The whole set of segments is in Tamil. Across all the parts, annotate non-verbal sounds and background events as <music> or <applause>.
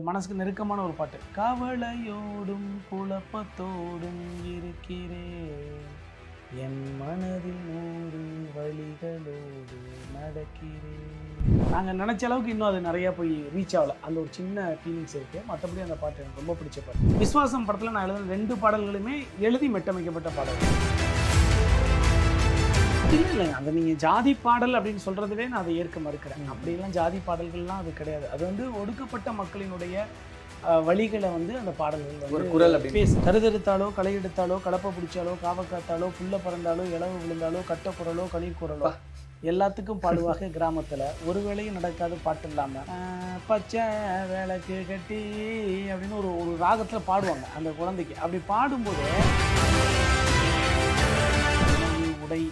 மனசுக்கு நெருக்கமான ஒரு பாட்டு. கவலையோடும் குழப்பத்தோடும் இருக்கிறேன். என் மனதில் நூறு வழிகளோடு நடக்கிறேன். நாங்கள் நினச்ச அளவுக்கு இன்னும் அது நிறையா போய் ரீச் ஆகல. அந்த ஒரு சின்ன ஃபீலிங்ஸ் இருக்குது மற்றபடி அந்த பாட்டு எனக்கு ரொம்ப பிடிச்ச பாட்டு. விஸ்வாசம் படத்தில் நான் எழுதின ரெண்டு பாடல்களுமே எழுதி மெட்டமைக்கப்பட்ட பாடல்கள். இல்லைங்க. அந்த நீங்கள் ஜாதி பாடல் அப்படின்னு சொல்கிறதுவே நான் அதை ஏற்க மறுக்கிறேன். அப்படியெல்லாம் ஜாதி பாடல்கள்லாம் அது கிடையாது. அது வந்து ஒடுக்கப்பட்ட மக்களினுடைய வழிகளை வந்து அந்த பாடல்கள் ஒரு குரல் பேசு. கருதெடுத்தாலோ களை எடுத்தாலோ கலப்பை பிடிச்சாலோ காவ காத்தாலோ புல்ல பறந்தாலோ இளவு விழுந்தாலோ கட்ட குரலோ கணீர் குரலோ எல்லாத்துக்கும் பாடுவாங்க கிராமத்தில். ஒரு வேளையும் நடக்காத பாட்டு இல்லாமல் பச்சை விளக்கு கட்டி அப்படின்னு ஒரு ஒரு ராகத்தில் பாடுவாங்க அந்த குழந்தைக்கு. அப்படி பாடும்போது உடை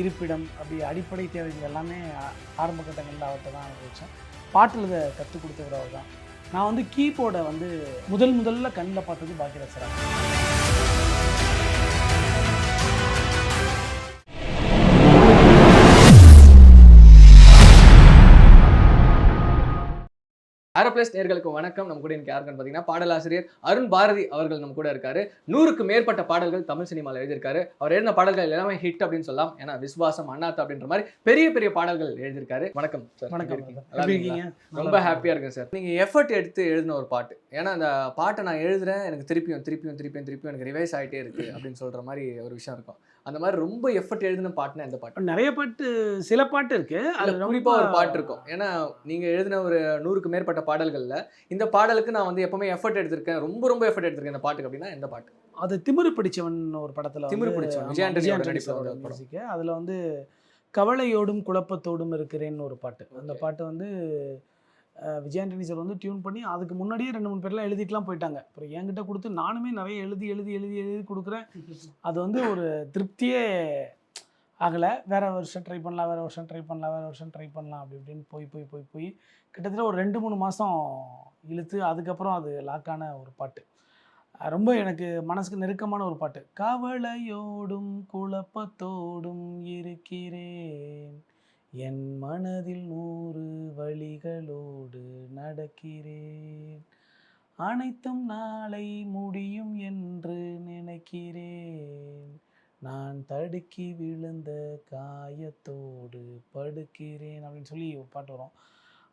இருப்பிடம் அப்படி அடிப்படை தேவைகள் எல்லாமே ஆரம்ப கட்டங்களில் அவர்கிட்ட தான் அனுபவித்தேன் பாட்டில் இதை கற்றுக் கொடுத்தவர் அவர் தான் நான் வந்து கீபோர்டை வந்து முதல் முதல்ல கண்ணில் பார்த்தது பாக்கியரசரா ஆரோப்ளஸ் நேர்களுக்கு வணக்கம். நம்ம கூட எனக்கு யாருக்குன்னு பார்த்தீங்கன்னா பாடலாசிரியர் அருண் பாரதி அவர்கள் நம்ம கூட இருக்காரு. நூறுக்கு மேற்பட்ட பாடல்கள் தமிழ் சினிமாவில் எழுதியிருக்காரு. அவர் எழுதின பாடல்கள் எல்லாமே ஹிட் அப்படின்னு சொல்லலாம். ஏன்னா விஸ்வாசம் அண்ணாத்த அப்படின்ற மாதிரி பெரிய பெரிய பாடல்கள் எழுதியிருக்காரு. வணக்கம் சார் வணக்கம் ரொம்ப ஹாப்பியாக இருக்கேன் சார் நீங்கள் எஃபர்ட் எடுத்து எழுதின ஒரு பாட்டு. ஏன்னா அந்த பாட்டை நான் எழுதுறேன் எனக்கு திருப்பியும் திருப்பியும் திருப்பியும் திருப்பியும் எனக்கு ரிவைஸ் ஆகிட்டே இருக்கு அப்படின்னு சொல்கிற மாதிரி ஒரு விஷயம் இருக்கும். அந்த மாதிரி ரொம்ப எஃபர்ட் எழுதின பாட்டுனா எந்த பாட்டு? நிறைய பாட்டு சில பாட்டு இருக்கு. அது அதுல குறிப்பா ஒரு பாட்டு இருக்கும். ஏன்னா நீங்க எழுதின ஒரு நூறுக்கு மேற்பட்ட பாடல்கள்ல இந்த பாடலுக்கு நான் வந்து எப்பவுமே எஃபர்ட் எடுத்திருக்கேன். ரொம்ப ரொம்ப எஃபர்ட் எடுத்திருக்கேன் இந்த பாட்டுக்கு அப்படின்னா எந்த பாட்டு? அது திமிரு பிடிச்சவன் ஒரு படத்துல திமிரு பிடிச்சவன், ஆமா, விஜய் ஆண்டனி விஜய் அவரோட ஆண்டனி நடிப்புல சாரோட வந்த படம். music. அதுல வந்து கவலையோடும் குழப்பத்தோடும் இருக்கிறேன்னு ஒரு பாட்டு. அந்த. பாட்டு வந்து விஜயாண்டனி சார் வந்து டியூன் பண்ணி அதுக்கு முன்னாடியே ரெண்டு மூணு பேர்லாம் எழுதிட்டுலாம் போயிட்டாங்க. அப்புறம் என்கிட்ட கொடுத்து நானுமே நிறைய எழுதி எழுதி எழுதி எழுதி கொடுக்குறேன். அது வந்து ஒரு திருப்தியே ஆகலை. வேற வருஷம் ட்ரை பண்ணலாம் வேற வருஷம் ட்ரை பண்ணலாம் வேற வருஷம் ட்ரை பண்ணலாம் அப்படி இப்படின்னு போய் போய் போய் போய் கிட்டத்தட்ட ஒரு ரெண்டு மூணு மாதம் இழுத்து அதுக்கப்புறம் அது லாக்கான ஒரு பாட்டு. ரொம்ப எனக்கு மனசுக்கு நெருக்கமான ஒரு பாட்டு. கவலையோடும் குழப்பத்தோடும் இருக்கிறேன். என் மனதில் நூறு வழிகளோடு நடக்கிறேன். அனைத்தும் நாளை முடியும் என்று நினைக்கிறேன். நான் தடுக்கி விழுந்த காயத்தோடு படுக்கிறேன் அப்படின்னு சொல்லி பாட்டு வரும்.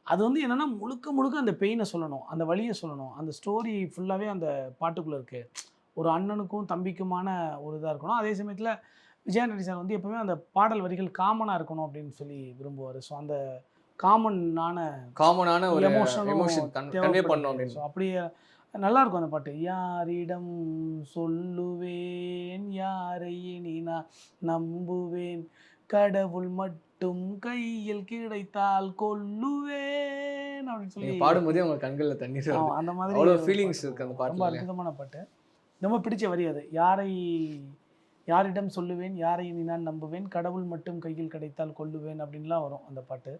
அது வந்து என்னன்னா முழுக்க முழுக்க அந்த பெயினை சொல்லணும் அந்த வழியை சொல்லணும். அந்த ஸ்டோரி ஃபுல்லாகவே அந்த பாட்டுக்குள்ளே இருக்குது ஒரு அண்ணனுக்கும் தம்பிக்குமான ஒரு இதாக இருக்கணும். அதே சமயத்தில் விஜயாண்டனி சார் வந்து எப்பவுமே அந்த பாடல் வரிகள் காமனாக இருக்கணும் அப்படின்னு சொல்லி விரும்புவார். ஸோ அந்த காமனான காமனான ஒரு எமோஷன் கன்வே பண்ணோம் அப்படின்னு. அப்படியே நல்லா இருக்கும் அந்த பாட்டு. யாரிடம் சொல்லுவேன் யாரை இனி நான் நம்புவேன்? கடவுள் மட்டும் கையில் கிடைத்தால் கொல்லுவேன் அப்படின்னு சொல்லி பாடும்போதே உங்க கண்கள்ல தண்ணீர் வருது. அந்த மாதிரி பாட்டு. இருக்கு அந்த ரொம்ப பாட்டுல. அற்புதமான பாட்டு. ரொம்ப பிடிச்ச வரி அது. யாரை யாரிடம் சொல்லுவேன் யாரை இனி நான் நம்புவேன்? கடவுள் மட்டும் கையில் கிடைத்தால் கொல்லுவேன் அப்படின்லாம் வரும் அந்த பாட்டு.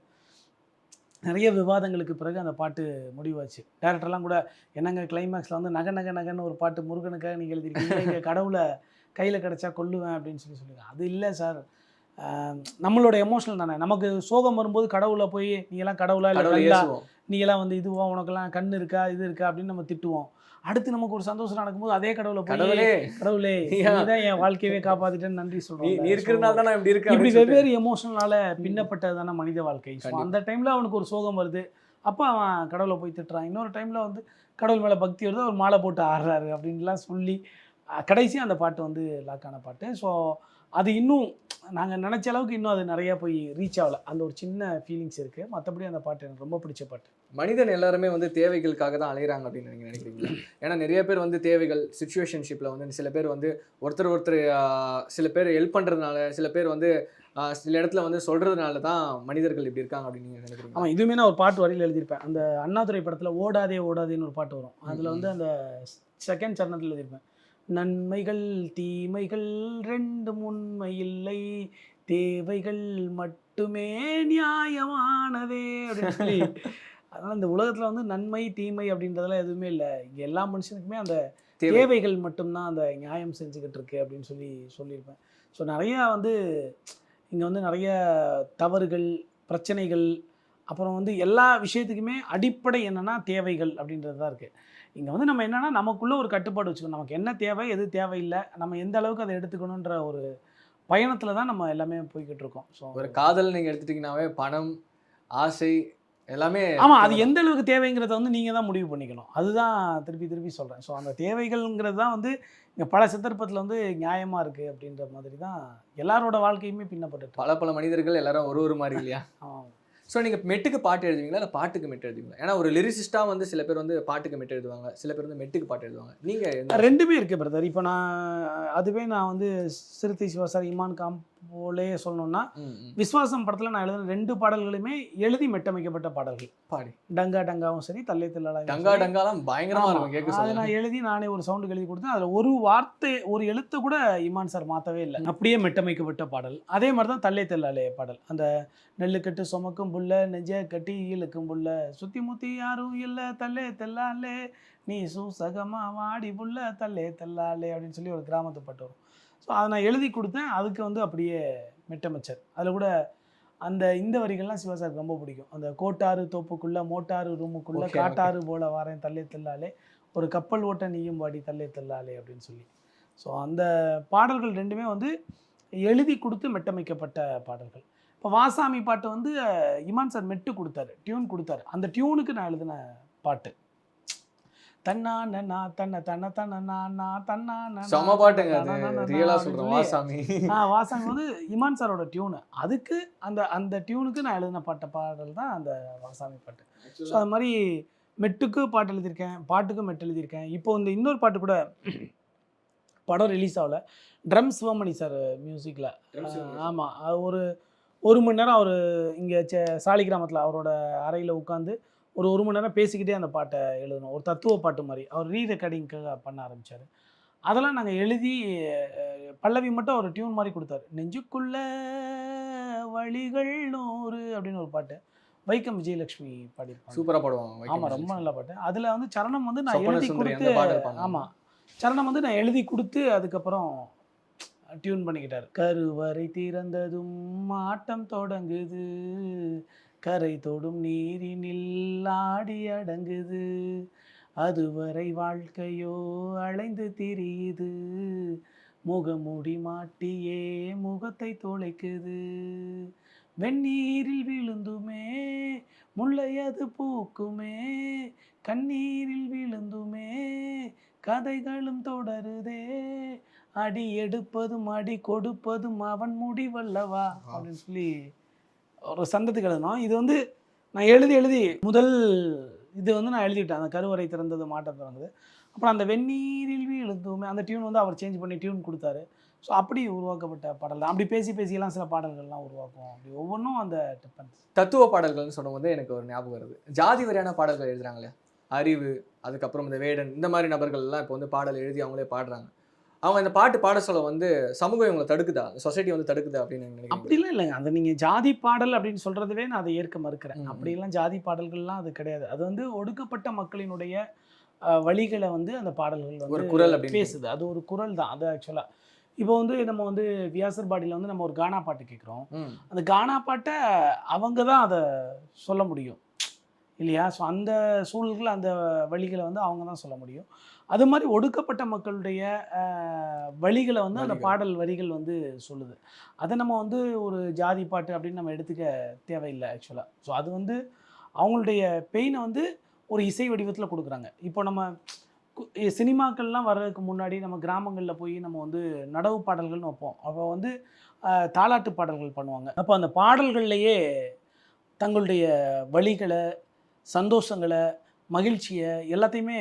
நிறைய விவாதங்களுக்கு பிறகு அந்த பாட்டு முடிவாச்சு. டேரக்டர்லாம் கூட என்னங்க கிளைமேக்ஸில் வந்து நக நக நகன்னு ஒரு பாட்டு முருகனுக்காக நீங்கள் எழுதிருக்கீங்க இங்கே கடவுளை கையில் கிடைச்சா கொல்லுவேன் அப்படின்னு சொல்லி சொல்லியிருக்காங்க. அது இல்லை சார் நம்மளோட எமோஷனல் தானே. நமக்கு சோகம் வரும்போது கடவுளை போய் நீங்களாம் கடவுளா? இல்லை கடவுளை ஏசுவோம். நீங்களாம் வந்து இதுவா? உனக்கெல்லாம் கண் இருக்கா? இது இருக்கா? அப்படின்னு நம்ம திட்டுவோம். அடுத்து நமக்கு ஒரு சந்தோஷம் நடக்கும்போது அதே கடவுளை கடவுளே. கடவுளே? நீதான் என் வாழ்க்கையவே காப்பாத்திட்டேன்னு நன்றி நீ சொல்றோம். நீ இருக்கிறதுனால தான் இப்படி இருக்கேன் இப்படி. வெவ்வேறு எமோஷனலால பின்னப்பட்டது தானே மனித வாழ்க்கை. அந்த டைம்ல அவனுக்கு ஒரு சோகம் வருது. அப்போ அவன் கடவுளை போய் திட்டுறான். இன்னொரு டைம்ல வந்து கடவுள் மேல பக்தி வருது. அவர் மாலை போட்டு ஆடுறாரு அப்படின்லாம் சொல்லி அஹ், கடைசியா அந்த பாட்டு வந்து லாக்கான பாட்டு. ஸோ அது இன்னும் நாங்க நினைச்ச அளவுக்கு இன்னும் அது நிறைய போய் ரீச் ஆகல. அந்த ஒரு சின்ன ஃபீலிங்ஸ் இருக்கு. மற்றபடி அந்த பாட்டு எனக்கு ரொம்ப பிடிச்ச பாட்டு. மனிதன் எல்லாருமே வந்து தேவைகளுக்காக தான் அலையிறாங்க அப்படின்னு நீங்க நினைக்கிறீங்களா? ஏன்னா நிறைய பேர் வந்து தேவைகள் சுச்சுவேஷன்ஷிப்பில் வந்து சில பேர் வந்து ஒருத்தர் ஒருத்தர் சில பேர் ஹெல்ப் பண்றதுனால சில பேர் வந்து சில இடத்துல வந்து சொல்றதுனால தான் மனிதர்கள் இப்படி இருக்காங்க அப்படின்னு நீங்க நினைக்கிறீங்க ஆமாம் இதுவுமே நான் ஒரு பாட்டு வரியில் எழுதியிருப்பேன். அந்த அண்ணாதுரை படத்தில் ஓடாதே ஓடாதேன்னு ஒரு பாட்டு வரும். அதில் வந்து அந்த செகண்ட் சரணத்தில் எழுதியிருப்பேன். நன்மைகள் தீமைகள் ரெண்டும் உண்மை இல்லை. தேவைகள் மட்டுமே நியாயமானதே அப்படின்னு சொல்லி <laughs> அதனால் இந்த உலகத்தில் வந்து நன்மை தீமை அப்படின்றதெல்லாம் எதுவுமே இல்லை. இங்கே எல்லா மனுஷனுக்குமே அந்த தேவை. தேவைகள் மட்டும்தான் அந்த நியாயம் செஞ்சுக்கிட்டு இருக்கு அப்படின்னு சொல்லி சொல்லியிருப்பேன். ஸோ நிறையா வந்து இங்கே வந்து நிறைய தவறுகள் பிரச்சனைகள் அப்புறம் வந்து எல்லா விஷயத்துக்குமே அடிப்படை என்னன்னா தேவைகள் அப்படின்றது தான் இருக்குது இங்கே வந்து நம்ம என்னன்னா நமக்குள்ள ஒரு கட்டுப்பாடு வச்சுக்கணும். நமக்கு என்ன தேவை எது தேவையில்லை நம்ம எந்த அளவுக்கு அதை எடுத்துக்கணுன்ற ஒரு பயணத்தில் தான் நம்ம எல்லாமே போய்கிட்டு இருக்கோம். ஸோ ஒரு காதல் நீங்க எடுத்துட்டீங்கன்னாவே பணம் ஆசை எல்லாமே ஆமாம் அது எந்த அளவுக்கு தேவைங்கிறத வந்து நீங்கள் தான் முடிவு பண்ணிக்கணும். அதுதான் திருப்பி திருப்பி சொல்கிறேன் ஸோ அந்த தேவைகள்ங்கிறது தான் வந்து இங்கே பல சந்தர்ப்பத்தில் வந்து நியாயமாக இருக்குது அப்படின்ற மாதிரி தான் எல்லாரோட வாழ்க்கையுமே பின்னப்பட்டு பல பல மனிதர்கள் எல்லாரும் ஒரு ஒரு மாதிரி இல்லையா? <laughs> ஆமாம் ஸோ நீங்கள் மெட்டுக்கு பாட்டு எழுதுவீங்களா? இல்லை பாட்டுக்கு மெட்டு எழுதுவீங்களா? ஏன்னா ஒரு லிரிசிஸ்டாக வந்து சில பேர் வந்து பாட்டுக்கு மெட்டு எழுதுவாங்க. சில பேர் வந்து மெட்டுக்கு பாட்டு எழுதுவாங்க. நீங்கள் ரெண்டுமே இருக்குது பிரதர் இப்போ நான் அதுவே நான் வந்து சிறுத்தை சிவாசார் இமான் காம் போலே சொல்லணும்னா விஸ்வாசம் படத்தில் நான் எழுதின ரெண்டு பாடல்களுமே எழுதி மெட்டமைக்கப்பட்ட பாடல்கள். பாடி. டங்கா டங்காவும் சரி தல்லை தில்லாலும் டங்கா டங்காலாம் பயங்கரமா ஆமா. இருக்கும் கேட்க அதை நான் எழுதி நானே ஒரு சவுண்டுக்கு எழுதி கொடுத்தேன். அதில் ஒரு வார்த்தை ஒரு எழுத்து கூட இமான் சார் மாற்றவே இல்லை. அப்படியே மெட்டமைக்கப்பட்ட பாடல். அதே மாதிரி தான் தல்லை தெல்லாலே பாடல். அந்த நெல்லு கட்டு சுமக்கும் புல்ல நெஞ்ச கட்டி இழுக்கும் புல்ல சுத்தி முத்தி யாரும் இல்லை தல்லே தெல்லாலே நீ சூசகமா வாடி புல்ல தல்லே தெல்லாலே அப்படின்னு சொல்லி ஒரு கிராமத்து பாட்டு வரும். ஸோ அதை நான் எழுதி கொடுத்தேன். அதுக்கு வந்து அப்படியே மெட்டமைச்சர். அதில் கூட அந்த இந்த வரிகள்லாம் சிவசாருக்கு ரொம்ப பிடிக்கும். அந்த கோட்டாறு தோப்புக்குள்ள மோட்டாறு ரூமுக்குள்ள. காட்டாறு போல வாரேன் தள்ளே தெல்லாலே ஒரு கப்பல் ஓட்ட நீயும் பாடி தள்ளே தெல்லாலே அப்படின்னு சொல்லி. ஸோ அந்த பாடல்கள் ரெண்டுமே வந்து எழுதி கொடுத்து மெட்டமைக்கப்பட்ட பாடல்கள். இப்போ வாசாமி பாட்டு வந்து இமான் சார் மெட்டு கொடுத்தாரு டியூன் கொடுத்தாரு. அந்த டியூனுக்கு நான் எழுதின பாட்டு. தன்னா நன்னா தன்ன தன்ன தன்ன நானா தன்னா நன்னா, செம பாட்டுங்க ரியலா சொல்றேன் வாசாமி. ஆ வாசாமி வந்து இமான் சாரோட டியூனு அதுக்கு அந்த அந்த டியூனுக்கு நான் எழுதின பாட்ட பாடல் தான் அந்த வாசாமி பாட்டு. ஸோ அது மாதிரி மெட்டுக்கு பாட்டு எழுதியிருக்கேன் பாட்டுக்கும் மெட்டு எழுதியிருக்கேன். இப்போ இந்த இன்னொரு பாட்டு கூட படம் ரிலீஸ் ஆகல. ட்ரம் சிவமணி சார் மியூசிக்கில் ஆமாம் ஒரு ஒரு மணி நேரம் அவர் இங்கே சாலி கிராமத்தில் அவரோட அறையில் உட்காந்து ஒரு ஒரு மணி நேரம் பேசிக்கிட்டே அந்த பாட்டை எழுதணும். ஒரு தத்துவ பாட்டு மாதிரி. அவர் ரீ ரெக்கார்டிங்க்காக பண்ண ஆரம்பித்தார் அதெல்லாம் நாங்கள் எழுதி பல்லவி மட்டும் ஒரு டியூன் மாதிரி கொடுத்தாரு. நெஞ்சுக்குள்ள வழிகள் நூறு அப்படின்னு ஒரு பாட்டு. வைக்கம் விஜயலட்சுமி பாடியிருப்பாங்க. சூப்பரா பாடுவாங்க ஆமாம் ரொம்ப நல்ல பாட்டு. அதில் வந்து சரணம் வந்து நான் எழுதி கொடுத்து. ஆமாம் சரணம் வந்து நான் எழுதி கொடுத்து அதுக்கப்புறம் டியூன் பண்ணிக்கிட்டார். கருவறை திறந்ததும் ஆட்டம் தொடங்குது. கரை தொடும் நீரினில் ஆடி அடங்குது. அதுவரை வாழ்க்கையோ அலைந்து திரியுது. முகமூடி மாட்டியே முகத்தை தொலைக்குது. வெந்நீரில் விழுந்துமே முல்லை அது பூக்குமே. கண்ணீரில் விழுந்துமே கதைகளும் தொடருதே. அடி எடுப்பதும் அடி கொடுப்பதும் அவன் முடிவல்லவா அப்படின்னு சொல்லி ஒரு சந்தத்துக்கு எழுதணும் இது வந்து நான் எழுதி எழுதி முதல் இது வந்து நான் எழுதிவிட்டேன் அந்த கருவறை திறந்தது மாட்டம் திறந்தது. அப்புறம் அந்த வெந்நீரில்வி விழுந்துமே அந்த டியூன் வந்து அவர் சேஞ்ச் பண்ணி டியூன் கொடுத்தாரு. ஸோ அப்படி உருவாக்கப்பட்ட பாடல் தான் அப்படி பேசி பேசியெல்லாம் சில பாடல்கள்லாம் உருவாக்கும். அப்படி ஒவ்வொன்றும் அந்த டிஃபரன்ஸ் தத்துவ பாடல்கள்னு சொல்லும்போது எனக்கு ஒரு ஞாபகம் வருது. ஜாதி வரையான பாடல்கள் எழுதுறாங்களே அறிவு அதுக்கப்புறம் இந்த வேடன் இந்த மாதிரி நபர்கள் எல்லாம் இப்போ வந்து பாடல் எழுதி அவங்களே பாடுறாங்க. அவங்க இந்த பாட்டு பாட சொல்ல வந்து சமூகம் இவங்களை தடுக்குதா? சொசைட்டி வந்து தடுக்குதா அப்படின்னு அப்படிலாம் இல்லைங்க. அதை நீங்கள் ஜாதி பாடல் அப்படின்னு சொல்கிறதுவே நான் அதை ஏற்க மறுக்கிறேன். அப்படிலாம் ஜாதி பாடல்கள்லாம் அது கிடையாது. அது வந்து ஒடுக்கப்பட்ட மக்களினுடைய வழிகளை வந்து அந்த பாடல்கள் ஒரு வந்து குரல் அப்படின்னு பேசுது. அது ஒரு குரல் தான். அது ஆக்சுவலாக இப்போ வந்து நம்ம வந்து வியாசர் பாடியில் வந்து நம்ம ஒரு கானா பாட்டு கேட்குறோம். அந்த கானா பாட்டை அவங்க தான் அதை சொல்ல முடியும். இல்லையா? ஸோ அந்த சூழல்கள் அந்த வழிகளை வந்து அவங்க தான் சொல்ல முடியும். அது மாதிரி ஒடுக்கப்பட்ட மக்களுடைய வழிகளை வந்து அந்த. பாடல் வரிகள் வந்து சொல்லுது. அதை நம்ம வந்து ஒரு ஜாதி பாட்டு அப்படின்னு நம்ம எடுத்துக்க தேவையில்லை ஆக்சுவலாக ஸோ அது வந்து அவங்களுடைய பெயினை வந்து ஒரு இசை வடிவத்தில் கொடுக்குறாங்க. இப்போ நம்ம சினிமாக்கள்லாம் வர்றதுக்கு முன்னாடி நம்ம கிராமங்களில் போய் நம்ம வந்து நடவு பாடல்கள்னு வைப்போம். அப்போ வந்து தாலாட்டு பாடல்கள் பண்ணுவாங்க. அப்போ அந்த பாடல்கள்லையே தங்களுடைய வழிகளை சந்தோஷங்களை மகிழ்ச்சியை எல்லாத்தையுமே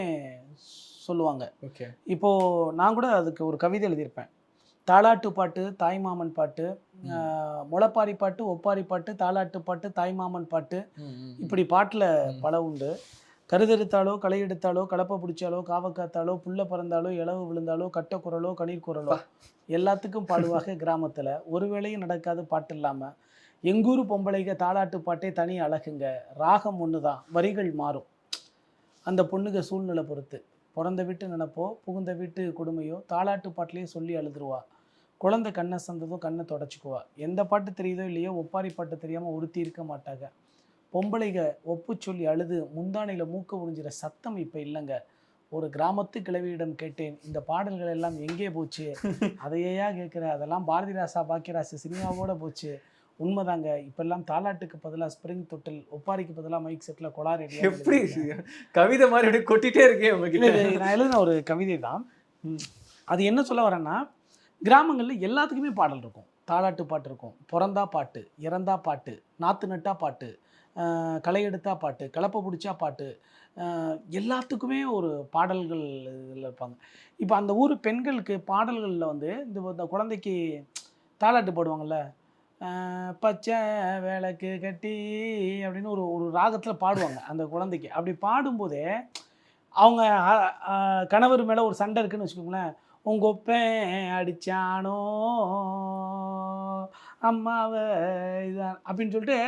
சொல்லுவாங்க. ஓகே. இப்போது நான் கூட அதுக்கு ஒரு கவிதை எழுதியிருப்பேன். தாலாட்டு பாட்டு தாய்மாமன் பாட்டு முளைப்பாரி பாட்டு ஒப்பாரி பாட்டு தாலாட்டு பாட்டு தாய்மாமன் பாட்டு. இப்படி பாட்டில். பல உண்டு. கருதெடுத்தாலோ களை எடுத்தாலோ கலப்பை பிடிச்சாலோ காவ காத்தாலோ புல்ல பறந்தாலோ இளவு விழுந்தாலோ கட்ட குரலோ கணீர் குரலோ எல்லாத்துக்கும் பாடுவாக கிராமத்தில். ஒரு வேளையும் நடக்காத பாட்டு இல்லாமல் எங்கூர் பொம்பளைங்க தாலாட்டு பாட்டே தனி அழகுங்க. ராகம் ஒன்று தான் வரிகள் மாறும். அந்த பொண்ணுங்க சூழ்நிலை பொறுத்து. பிறந்த வீட்டு நினப்போ புகுந்த வீட்டு கொடுமையோ தாலாட்டு பாட்டிலேயே சொல்லி அழுதுருவா. குழந்தை கண்ணை சந்ததும் கண்ணை தொடச்சிக்குவா. எந்த பாட்டு தெரியுதோ இல்லையோ ஒப்பாரி பாட்டு தெரியாமல் ஒருத்தி இருக்க மாட்டாங்க. பொம்பளைக ஒப்பு சொல்லி அழுது முந்தானையில் மூக்க உறிஞ்சிற சத்தம் இப்போ இல்லைங்க. ஒரு கிராமத்து கிழவியிடம் கேட்டேன் இந்த பாடல்கள் எல்லாம் எங்கே போச்சு? <laughs> அதையா கேட்குற அதெல்லாம் பாரதி ராசா பாக்கியராசு சினிமாவோட போச்சு. உண்மைதாங்க. இப்பெல்லாம் தாலாட்டுக்கு பதிலாக ஸ்ப்ரிங் தொட்டில் ஒப்பாரிக்கு பதிலாக மைக் செட்டில் கொலார் எப்படி கவிதை மாதிரி அப்படியே கொட்டிட்டே இருக்கேன் உங்ககிட்ட. நான் எழுதின ஒரு கவிதை தான். அது என்ன சொல்ல வரேன்னா கிராமங்களில் எல்லாத்துக்குமே பாடல் இருக்கும். தாலாட்டு பாட்டு இருக்கும். பிறந்தா பாட்டு இறந்தா பாட்டு நாத்து நட்டா பாட்டு களை எடுத்தா பாட்டு கலப்பை பிடிச்சா பாட்டு எல்லாத்துக்குமே ஒரு பாடல்கள் இதில் இருப்பாங்க. இப்போ அந்த ஊர் பெண்களுக்கு பாடல்களில் வந்து இந்த குழந்தைக்கு தாலாட்டு பாடுவாங்கள்ல பச்சை விளக்கு கட்டி அப்படின்னு ஒரு ஒரு ராகத்தில் பாடுவாங்க அந்த குழந்தைக்கு. அப்படி பாடும்போதே அவங்க கணவர் மேலே ஒரு சண்டை இருக்குன்னு வச்சுக்கோங்களேன். உங்க ஒப்பன் அடித்தானோ அம்மாவை இதான் அப்படின்னு சொல்லிட்டு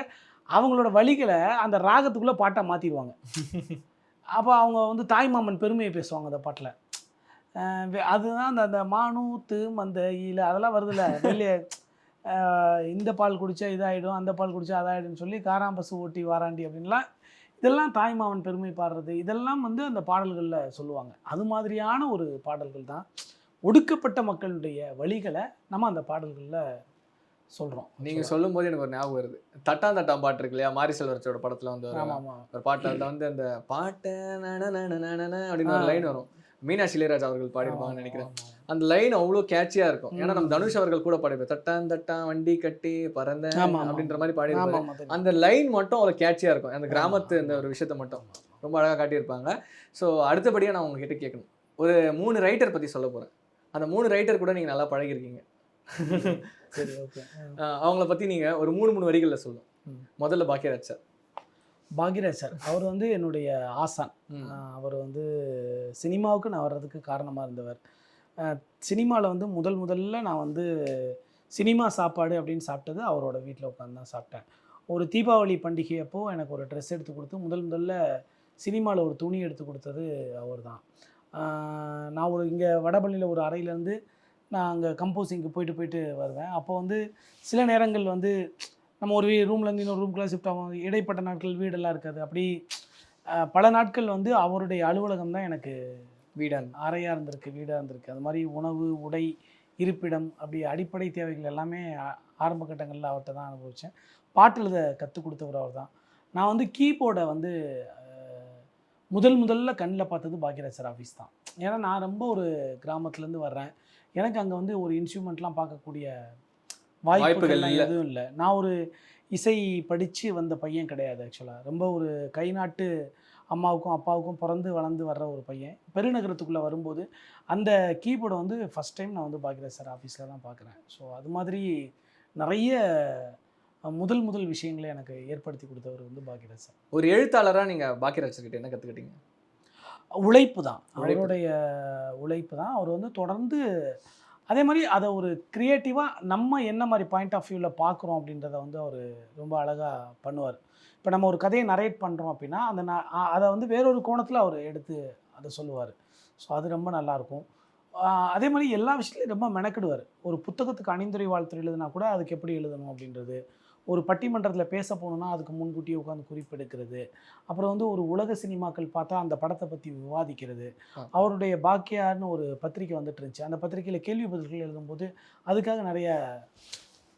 அவங்களோட வழிகளை அந்த ராகத்துக்குள்ளே பாட்டை மாற்றிடுவாங்க அப்போ அவங்க வந்து தாய்மாமன் பெருமையை பேசுவாங்க அந்த பாட்டில். அதுதான் அந்த அந்த மானூத்து மந்தையில் அதெல்லாம் வருதுல்ல வெளியே இந்த பால் குடித்தா இதாகிடும் அந்த பால் குடித்தா அதாயிடும்னு சொல்லி காராம்பசு ஓட்டி வாராண்டி அப்படின்லாம் இதெல்லாம் தாய்மாமன் பெருமை பாடுறது இதெல்லாம் வந்து அந்த பாடல்களில் சொல்லுவாங்க. அது மாதிரியான ஒரு பாடல்கள் தான். ஒடுக்கப்பட்ட மக்களுடைய வழிகளை நம்ம அந்த பாடல்களில் சொல்கிறோம் நீங்க சொல்லும் போது எனக்கு ஒரு ஞாபகம் வருது. தட்டான் தட்டான் பாட்டு இருக்கு இல்லையா? மாரி செல்வரச்சோட படத்துல வந்து ஒரு பாட்டு அதுல வந்து அந்த பாட்டை அப்படின்னு ஒரு லைன் வரும். மீனாட்சி இளையராஜா அவர்கள் பாடியிருப்பாங்கன்னு நினைக்கிறேன். அந்த லைன் அவ்வளோ கேட்சியா இருக்கும். ஏன்னா நம்ம தனுஷ் அவர்கள் கூட பாடிருப்பார் தட்டான் தட்டான் வண்டி கட்டி பறந்த. அப்படின்ற மாதிரி ஆமாம் அந்த லைன் மட்டும் அவ்வளோ கேட்சியா இருக்கும். அந்த கிராமத்து அந்த ஒரு விஷயத்த மட்டும். ரொம்ப அழகா காட்டியிருப்பாங்க. ஸோ அடுத்தபடியா நான் உங்ககிட்ட கேட்கணும். ஒரு மூணு ரைட்டர் பத்தி சொல்ல போறேன். அந்த மூணு ரைட்டர் கூட நீங்க நல்லா பழகிருக்கீங்க <laughs> சரி ஓகே அவங்கள பத்தி நீங்க ஒரு மூணு மூணு வரிகள்ல சொல்லணும். முதல்ல பாக்கியராஜ் சார். பாக்யராஜ் சார். அவர் வந்து என்னுடைய ஆசான். அவர் வந்து சினிமாவுக்கு நான் வர்றதுக்கு காரணமாக இருந்தவர். சினிமாவில் வந்து முதல் முதல்ல நான் வந்து சினிமா சாப்பாடு அப்படின்னு சாப்பிட்டது அவரோட வீட்டில் உட்காந்து தான் சாப்பிட்டேன். ஒரு தீபாவளி பண்டிகை அப்போ எனக்கு ஒரு ட்ரெஸ் எடுத்து கொடுத்து முதல் முதல்ல சினிமாவில் ஒரு துணி எடுத்து கொடுத்தது அவர் தான். நான் ஒரு இங்கே வடபள்ளியில் ஒரு அறையிலேருந்து நான் அங்கே கம்போசிங்க்கு போயிட்டு போயிட்டு வருவேன். அப்போ வந்து சில நேரங்கள் வந்து நம்ம ஒரு ரூம்லேருந்து இன்னொரு ரூம்குள்ளே ஷிஃப்ட் ஆகும். இடைப்பட்ட நாட்கள் வீடெல்லாம் இருக்காது. அப்படி பல நாட்கள் வந்து அவருடைய அலுவலகம் தான் எனக்கு வீடான் அறையாக இருந்திருக்கு வீடாக இருந்திருக்கு. அது மாதிரி உணவு உடை இருப்பிடம் அப்படி அடிப்படை தேவைகள் எல்லாமே ஆரம்ப கட்டங்களில் அவர்கிட்ட தான் அனுபவித்தேன் பாட்டு எழுத கற்றுக் கொடுத்தவர் அவர் தான் நான் வந்து கீபோர்டை வந்து முதல் முதல்ல கண்ணில் பார்த்தது பாக்யராஜ் சார் ஆஃபீஸ் தான். ஏன்னா நான் ரொம்ப ஒரு கிராமத்துலேருந்து வர்றேன். எனக்கு அங்கே வந்து ஒரு இன்ஸ்ட்ருமெண்ட்லாம் பார்க்கக்கூடிய வாய்ப்புகள் வாய்ப்புகள்லாம். எதுவும் இல்லை. நான் ஒரு இசை படித்து வந்த பையன் கிடையாது ஆக்சுவலாக ரொம்ப ஒரு கை நாட்டு அம்மாவுக்கும் அப்பாவுக்கும் பிறந்து வளர்ந்து வர்ற ஒரு பையன். பெருநகரத்துக்குள்ளே வரும்போது அந்த கீபோர்டை வந்து ஃபஸ்ட் டைம் நான் வந்து பாக்யராஜ் சார் ஆஃபீஸில் தான் பார்க்குறேன். ஸோ அது மாதிரி நிறைய முதல் முதல் விஷயங்களை எனக்கு ஏற்படுத்தி கொடுத்தவர் வந்து பாக்யராஜ் சார் ஒரு எழுத்தாளரா நீங்க பாக்கியராஜ் கிட்ட என்ன கத்துக்கிட்டீங்க? உழைப்பு தான். அவருடைய உழைப்பு தான். அவர் வந்து தொடர்ந்து அதே மாதிரி அதை ஒரு க்ரியேட்டிவாக நம்ம என்ன மாதிரி பாயிண்ட் ஆஃப் வியூவில் பார்க்குறோம் அப்படின்றத வந்து அவர் ரொம்ப அழகாக பண்ணுவார். இப்போ நம்ம ஒரு கதையை நரேட் பண்ணுறோம் அப்படின்னா அந்த அதை வந்து வேறொரு கோணத்தில் அவர் எடுத்து அதை சொல்லுவார். ஸோ அது ரொம்ப நல்லாயிருக்கும் அதே மாதிரி எல்லா விஷயத்துலையும் ரொம்ப மெனக்கிடுவார். ஒரு புத்தகத்துக்கு அணிந்துரை வாழ்த்து எழுதுனா கூட அதுக்கு எப்படி எழுதணும் அப்படின்றது. ஒரு பட்டிமன்றத்தில் பேச போகணுன்னா அதுக்கு முன்கூட்டியே உட்காந்து குறிப்பெடுக்கிறது. அப்புறம் வந்து ஒரு உலக சினிமாக்கள் பார்த்தா அந்த படத்தை பற்றி விவாதிக்கிறது. அவருடைய பாக்கியார்னு ஒரு பத்திரிக்கை வந்துட்டு இருந்துச்சு. அந்த பத்திரிக்கையில் கேள்வி பதில்கள் எழுதும்போது அதுக்காக நிறைய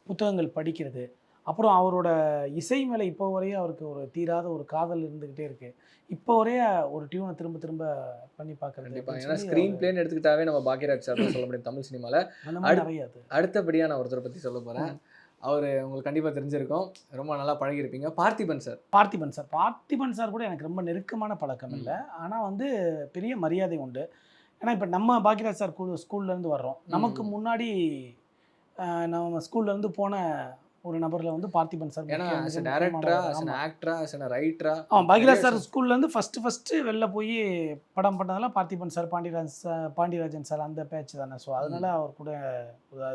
புத்தகங்கள் படிக்கிறது. அப்புறம் அவரோட இசை மேலே இப்போ வரையும் அவருக்கு ஒரு தீராத ஒரு காதல் இருந்துக்கிட்டே இருக்கு. இப்போ வரைய ஒரு டியூனை திரும்ப திரும்ப பண்ணி பார்க்கறது கண்டிப்பா. அப்படின்னு ஏன்னா ஸ்க்ரீன் பிளேன்னு எடுத்துக்கிட்டாவே நம்ம பாக்கியராஜ் சார் சொல்ல முடியும் தமிழ் சினிமால. அந்த மாதிரி அடுத்து- நிறைய அது. அடுத்தபடியா நான் ஒருத்தரை பத்தி சொல்ல போறேன். அவர் உங்களுக்கு கண்டிப்பா தெரிஞ்சிருக்கும். ரொம்ப நல்லா பழகிருப்பீங்க Parthiban sir. Parthiban sir. Parthiban sir கூட எனக்கு ரொம்ப நெருக்கமான பழக்கம் இல்லை. ஆனால் வந்து பெரிய மரியாதை உண்டு. ஏன்னா இப்போ நம்ம பாக்கியராஜ் சார் ஸ்கூல் ஸ்கூல்லேருந்து வர்றோம். நமக்கு முன்னாடி நம்ம ஸ்கூல்லேருந்து போன ஒரு நபரில் வந்து பார்த்திபன் சார் ஏன்னா டேரக்டரா. ஆக்டரா ரைட்டரா ஆமாம் நிறைய சார் ஸ்கூல்லேருந்து ஃபஸ்ட்டு ஃபஸ்ட்டு வெளில போய் படம் பண்ணதெல்லாம் Parthiban sir Pandiyaraj sir Pandiyarajan sir அந்த பேட்ச் தானே. ஸோ அதனால அவர் கூட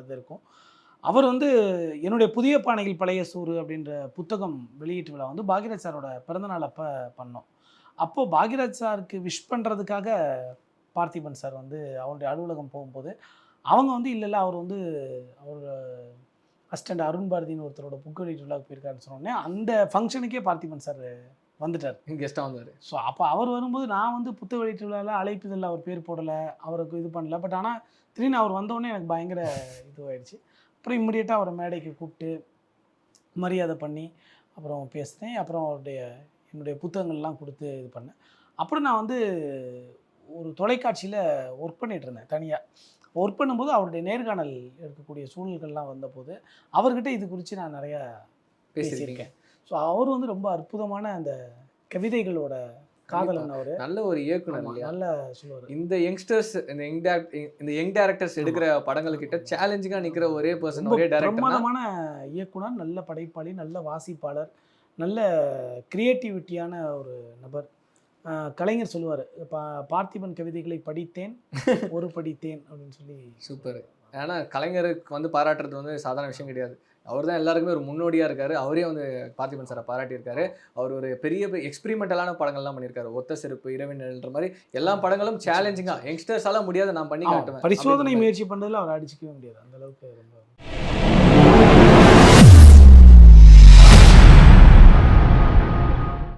இது இருக்கும். அவர் வந்து என்னுடைய புதிய பானைகள் பழைய சூறு அப்படின்ற புத்தகம் வெளியீட்டு விழா வந்து பாக்யராஜ் சாரோட பிறந்தநாள் அப்போ பண்ணோம். அப்போது பாக்யராஜ் சாருக்கு விஷ் பண்ணுறதுக்காக பார்த்திபன் சார் வந்து அவருடைய அலுவலகம் போகும்போது அவங்க வந்து இல்லை இல்லை அவர் வந்து அவர் அசிஸ்டண்ட் அருண் பாரதின்னு ஒருத்தரோட புக் வெளியீட்டு விழாவுக்கு போயிருக்காருன்னு சொன்னோடனே அந்த ஃபங்க்ஷனுக்கே பார்த்திபன் சார் வந்துட்டார். கெஸ்ட்டாக வந்தார். ஸோ அப்போ அவர் வரும்போது நான் வந்து புத்தக வெளியீட்டு விழாவில் அழைப்புதல் அவர் பேர் போடலை அவருக்கு இது பண்ணல. பட் ஆனால் திடீர்னு அவர் வந்தோடனே எனக்கு பயங்கர இதுவாயிடுச்சு. அப்புறம் இம்மிடியட்டாக அவரை மேடைக்கு கூப்பிட்டு மரியாதை பண்ணி அப்புறம் பேசினேன். அப்புறம் அவருடைய என்னுடைய புத்தகங்கள்லாம் கொடுத்து இது பண்ணேன். அப்புறம் நான் வந்து ஒரு தொலைக்காட்சியில் ஒர்க் பண்ணிட்டு இருந்தேன் தனியாக ஒர்க் பண்ணும்போது அவருடைய நேர்காணல் எடுக்கக்கூடிய சூழல்கள்லாம் வந்தபோது அவர்கிட்ட இது குறித்து நான் நிறையா பேசியிருக்கேன். ஸோ அவர் வந்து ரொம்ப அற்புதமான அந்த கவிதைகளோட காதலன் அவர் நல்ல ஒரு இயக்குனர் நல்லா சொல்லுவார். இந்த யங்ஸ்டர்ஸ் இந்த யங் இந்த யங் டேரக்டர்ஸ் எடுக்கிற படங்கள் கிட்ட சேலஞ்சிங்கா நிக்கிற ஒரே பர்சன் ஒரே பிரமாதமான இயக்குனர் நல்ல படைப்பாளி நல்ல வாசிப்பாளர் நல்ல கிரியேட்டிவிட்டியான ஒரு நபர். கலைஞர் சொல்லுவார் பா பார்த்திபன் கவிதைகளை படித்தேன் <laughs> ஒரு படித்தேன் அப்படின்னு சொல்லி சூப்பர். ஏன்னா கலைஞருக்கு வந்து பாராட்டுறது வந்து சாதாரண விஷயம் கிடையாது. அவர் தான் எல்லாருக்குமே ஒரு முன்னோடியா இருக்காரு. அவரே வந்து பார்த்திபன் சாரை பாராட்டியிருக்காரு. அவர் ஒரு பெரிய எக்ஸ்பெரிமெண்டலான படங்கள்லாம் பண்ணியிருக்காரு. ஒத்த செருப்பு இரவினல்ன்ற மாதிரி எல்லா படங்களும் சேலஞ்சிங்கா யங்ஸ்டர்ஸால முடியாத நான் பண்ணி காட்டுவேன். பரிசோதனை. முயற்சி பண்ணுறதுல அவர் அடிச்சிக்கவே முடியாது. அந்த அளவுக்கு ரொம்ப